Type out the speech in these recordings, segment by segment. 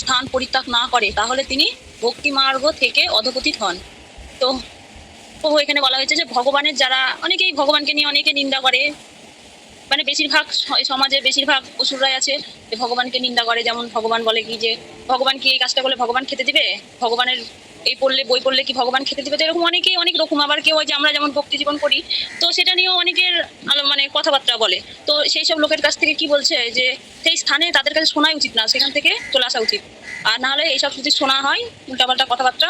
স্থান পরিত্যাগ না করে, তাহলে তিনি ভক্তি মার্গ থেকে অধপতিত হন। তো এখানে বলা হয়েছে যে ভগবানের যারা, অনেকেই ভগবানকে নিয়ে অনেকে নিন্দা করে মানে বেশিরভাগ সমাজে বেশিরভাগ অসুররাই আছে যে ভগবানকে নিন্দা করে। যেমন ভগবান বলে কি যে, ভগবান কি এই কাজটা করলে ভগবান খেতে দিবে? ভগবানের এই পড়লে, বই পড়লে কি ভগবান খেতে দিবে? তো এরকম অনেকেই অনেক রকম। আবার কেউ যে আমরা যেমন ভক্তি জীবন করি, তো সেটা নিয়েও অনেকের মানে কথাবার্তা বলে। তো সেই সব লোকের কাছ থেকে কি বলছে যে, সেই স্থানে তাদের কাছে শোনাই উচিত না, সেখান থেকে চলে আসা উচিত। আর না হলে এইসব যদি শোনা হয়, উল্টাপাল্টা কথাবার্তা,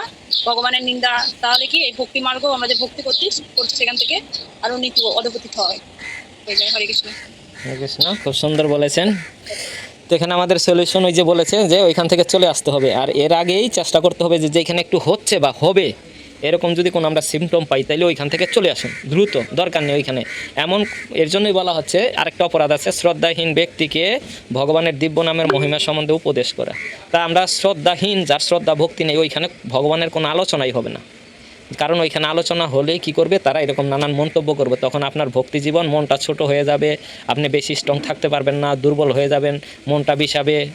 ভগবানের নিন্দা, তাহলে কি এই ভক্তি মার্গ আমরা যে ভক্তি করছি সেখান থেকে আরও নীতি অধপতিত হয়। খুব সুন্দর বলেছেন। তো এখানে আমাদের সলিউশন ওই যে বলেছে যে ওইখান থেকে চলে আসতে হবে। আর এর আগেই চেষ্টা করতে হবে যে যেখানে একটু হচ্ছে বা হবে, এরকম যদি কোনো আমরা সিমটম পাই তাহলে ওইখান থেকে চলে আসুন। দ্রুত, দরকার নেই ওইখানে। এমন, এর জন্যই বলা হচ্ছে, আরেকটা অপরাধ আছে, শ্রদ্ধাহীন ব্যক্তিকে ভগবানের দিব্য নামের মহিমা সম্বন্ধে উপদেশ করা। তা আমরা শ্রদ্ধাহীন, যার শ্রদ্ধা ভক্তি নেই, ওইখানে ভগবানের কোনো আলোচনাই হবে না। কারণ ওইখানে আলোচনা হলেই কি করবে? তারা এরকম নানান মন্তব্য করবে। তখন আপনার ভক্তি জীবন মনটা ছোট হয়ে যাবে, আপনি বেশি স্ট্রং থাকতে পারবেন না, দুর্বল হয়ে যাবেন, মনটা বিষাবে।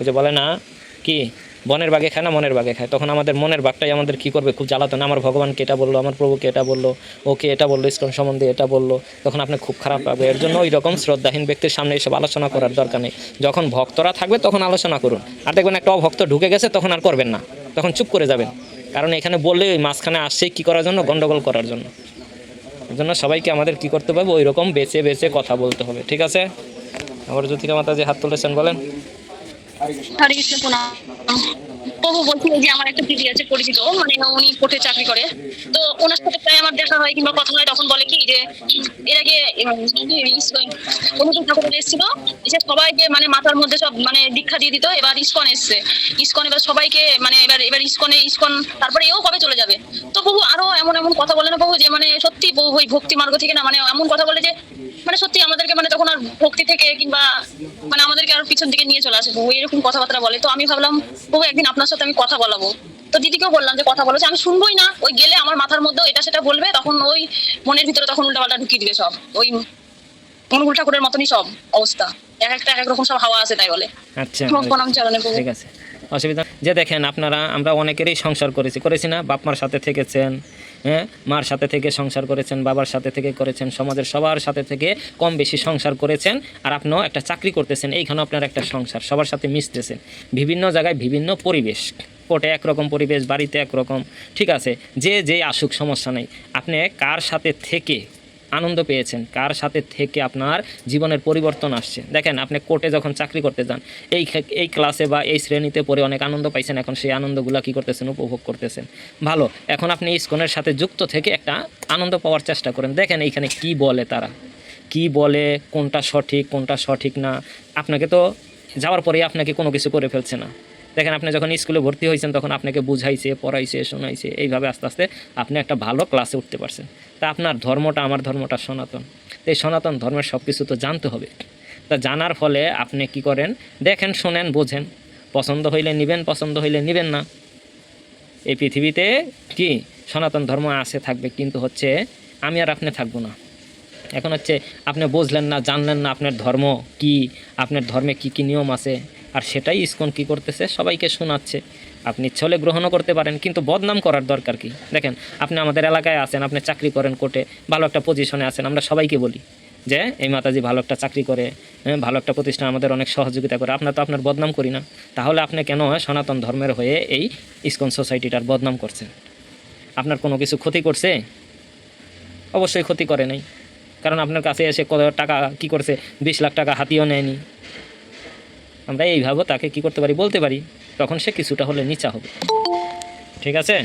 যে বলে না, কি? বনের বাগে খায় না, মনের বাগে খায়? তখন আমাদের মনের বাঘটাই আমাদের কি করবে? খুব জ্বালাতন, আমার ভগবানকে এটা বলল? আমার প্রভুকে এটা বলল? ওকে এটা বলল? ইস্কন সম্বন্ধে এটা বলল? তখন আপনি খুব খারাপ পাবে এর জন্য ওই রকম শ্রদ্ধাহীন ব্যক্তির সামনে এসব আলোচনা করার দরকার নেই। যখন ভক্তরা থাকবে, তখন আলোচনা করুন। আর দেখবেন একটা অভক্ত ঢুকে গেছে, তখন আর করবেন না। তখন চুপ করে যাবেন। কারণ এখানে বললে ওই মাঝখানে আসছে কী করার জন্য? গণ্ডগোল করার জন্য। জন্য সবাইকে আমাদের কি করতে হবে? ওই রকম বেছে বেছে কথা বলতে হবে, ঠিক আছে? আবার জ্যোতিকা মাতা যে হাত তুলেছেন, বলেন। কৃষ্ণ বলছিল যে আমার একটা দিদি আছে, পরিচিত মানে উনি কোর্টে চাকরি করে। তো ওনার সাথে প্রায় আমার দেখা হয় কিংবা কথা হয়, তখন বলে কি যে, এর আগে অনুকূল ঠাকুর এসেছিল, এসে সবাইকে মানে মাথার মধ্যে সব মানে দীক্ষা দিয়ে দিত, এবার ইস্কন এসছে। ইস্কন এবার সবাইকে মানে এবার এবার ইস্কনে, ইস্কন, তারপরে এও কবে চলে যাবে? তো প্রভু আরও এমন এমন কথা বলে না প্রভু যে মানে সত্যি প্রভু ওই ভক্তি মার্গ থেকে না মানে এমন কথা বলে যে মানে সত্যি আমাদেরকে মানে তখন আর ভক্তি থেকে কিংবা মানে আমাদেরকে আর পিছন দিকে নিয়ে চলে আসে এরকম কথাবার্তা বলে। তো আমি ভাবলাম বহু একদিন আপনার সাথে আমি কথা বলাবো। তো দিদিকেও বললাম যে কথা বলো। যে আমি শুনবোই না। ওই গেলে আমার মাথার মধ্যে এটা সেটা বলবে তখন ওই মনের ভিতরে তখন উল্টাপাল্টা ঢুকিয়ে দিবে সব। ওই অনুকূল ঠাকুরের মতনই সব অবস্থা। এক একটা এক এক রকম সব হাওয়া আছে তাই বলে। আচ্ছা প্রণাম চরণে ঠিক আছে। অসুবিধা যে দেখেন আপনারা, আমরা অনেকেরই সংসার করেছি। করেছি না বাপ মার সাথে থেকেছেন হ্যাঁ? মার সাথে থেকে সংসার করেছেন, বাবার সাথে থেকে করেছেন, সমাজের সবার সাথে থেকে কম বেশি সংসার করেছেন আর আপনিও একটা চাকরি করতেছেন, এইখানেও আপনার একটা সংসার, সবার সাথে মিশতেছেন। বিভিন্ন জায়গায় বিভিন্ন পরিবেশ, কোর্টে একরকম পরিবেশ, বাড়িতে একরকম, ঠিক আছে? যে যে আসুক, সমস্যা নেই। আপনি কার সাথে থেকে আনন্দ পেয়েছেন। কার সাথে থেকে আপনার জীবনের পরিবর্তন আসছে? দেখেন, আপনি কোর্টে যখন চাকরি করতে যান, এই এই ক্লাসে বা এই শ্রেণীতে পড়ে অনেক আনন্দ পাইছেন, এখন সেই আনন্দগুলো কী করতেছেন, উপভোগ করতেছেন? ভালো, এখন আপনি ইস্কনের সাথে যুক্ত থেকে একটা আনন্দ পাওয়ার চেষ্টা করেন। দেখেন এইখানে কি বলে তারা? কি বলে, কোনটা সঠিক কোনটা সঠিক না? আপনাকে তো যাওয়ার পরেই আপনাকে কোনো কিছু করে ফেলছে না। দেখেন আপনি যখন স্কুলে ভর্তি হয়েছেন, তখন আপনাকে বুঝাইছে, পড়াইছে, শোনাইছে, এইভাবে আস্তে আস্তে আপনি একটা ভালো ক্লাসে উঠতে পারছেন। তা আপনার ধর্মটা, আমার ধর্মটা সনাতন। তো এই সনাতন ধর্মের সব কিছু তো জানতে হবে। তা জানার ফলে আপনি কি করেন? দেখেন, শোনেন, বোঝেন। পছন্দ হইলে নেবেন, পছন্দ হইলে নেবেন না। এই পৃথিবীতে কি? সনাতন ধর্ম আছে, থাকবে, কিন্তু হচ্ছে আমি আর আপনি থাকব না। এখন হচ্ছে আপনি বুঝলেন না, জানলেন না আপনার ধর্ম কি? আপনার ধর্মে কি কি নিয়ম আছে? আর সেটাই ইস্কন কি করতেছে? সবাইকে শোনাচ্ছে। আপনি ছলে গ্রহণও করতে পারেন কিন্তু বদনাম করার দরকার কি? দেখেন আপনি আমাদের এলাকায় আছেন আপনি চাকরি করেন কোর্টে ভালো একটা পজিশনে আছেন আমরা সবাইকে বলি যে এই মাতাজি ভালো একটা চাকরি করে হ্যাঁ, ভালো একটা প্রতিষ্ঠান আমাদের অনেক সহযোগিতা করে আপনার তো আপনার বদনাম করি না। তাহলে আপনি কেন সনাতন ধর্মের হয়ে এই ইস্কন সোসাইটিটার বদনাম করছেন? আপনার কোনো কিছু ক্ষতি করছে? অবশ্যই ক্ষতি করে নাই। কারণ আপনার কাছে এসে কত টাকা কি করছে? বিশ লাখ টাকা হাতিও নেয়নি। আমরা এইভাবে তাকে কি করতে পারি বলতে পারি তখন সে কিছুটা হলে নিচা হবে। ঠিক আছে?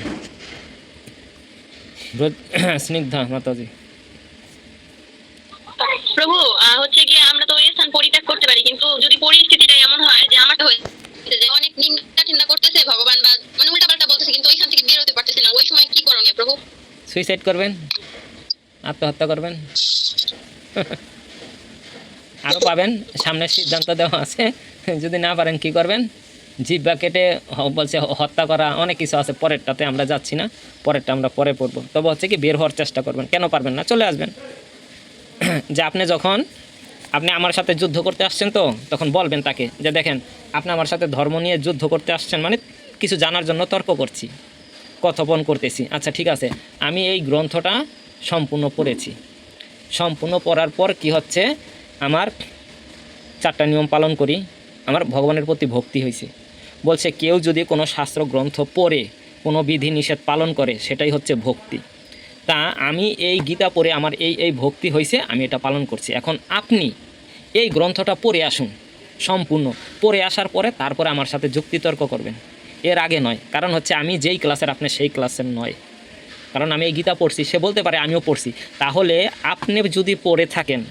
স্নিগ্ধা মাতাজি। প্রভু হচ্ছে গিয়ে আমরা তো স্থান পরিত্যাগ করতে পারি কিন্তু যদি পরিস্থিতিটা এমন হয় যে আমারটা হয়েছে যে অনেক নিন্দা টিন্দা করতেছে ভগবান বা মানে উল্টা পাল্টা বলতেছে কিন্তু ওইখান থেকে বের হতে পারতেছে না ওই সময় কি করণীয় প্রভু? সুইসাইড করবেন? আত্মহত্যা করবেন? আরও পাবেন। সামনে সিদ্ধান্ত দেওয়া আছে। যদি না পারেন কি করবেন? জিব্বা কেটে বলছে হত্যা করা অনেক কিছু আছে, পরেরটাতে আমরা যাচ্ছি না। পরেরটা আমরা পরে পড়ব। তবে হচ্ছে কি বের হওয়ার চেষ্টা করবেন। কেন পারবেন না? চলে আসবেন। যে আপনি যখন, আপনি আমার সাথে যুদ্ধ করতে আসছেন তো, তখন বলবেন তাকে যে দেখেন, আপনি আমার সাথে ধর্ম নিয়ে যুদ্ধ করতে আসছেন মানে কিছু জানার জন্য তর্ক করছি, কথোপন করতেছি। আচ্ছা ঠিক আছে। আমি এই গ্রন্থটা সম্পূর্ণ পড়েছি। সম্পূর্ণ পড়ার পর কি হচ্ছে? আমার চারটা নিয়ম পালন করি, আমার ভগবানের প্রতি ভক্তি হয়েছে বলছে, কেউ যদি কোনো শাস্ত্র গ্রন্থ পড়ে, কোনো বিধি নিষেধ পালন করে, সেটাই হচ্ছে ভক্তি। তা আমি এই গীতা পড়ে আমার এই এই ভক্তি হয়েছে আমি এটা পালন করছি। এখন আপনি এই গ্রন্থটা পড়ে আসুন, সম্পূর্ণ। পড়ে আসার পরে তারপরে আমার সাথে যুক্তিতর্ক করবেন। এর আগে নয়। কারণ হচ্ছে আমি যেই ক্লাসের, আপনি সেই ক্লাসের নয়। কারণ আমি এই গীতা পড়ছি, সে বলতে পারে আমিও পড়ছি। তাহলে আপনি যদি পড়ে থাকেন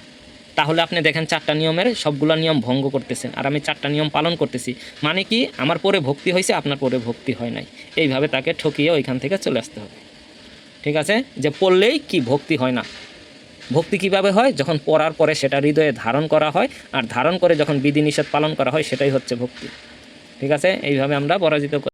তাহলে আপনি দেখেন চারটা নিয়মের সবগুলো নিয়ম ভঙ্গ করতেছেন। আর আমি চারটা নিয়ম পালন করতেছি। মানে কি? আমার পরে ভক্তি হয়েছে, আপনার পরে ভক্তি হয় নাই। এইভাবে তাকে ঠকিয়ে ওইখান থেকে চলে আসতে হবে। ঠিক আছে? যে পড়লেই কি ভক্তি হয় না। ভক্তি কীভাবে হয়? যখন পড়ার পরে সেটা হৃদয়ে ধারণ করা হয়, আর ধারণ করে যখন বিধিনিষেধ পালন করা হয়, সেটাই হচ্ছে ভক্তি। ঠিক আছে? এইভাবে আমরা পরাজিত।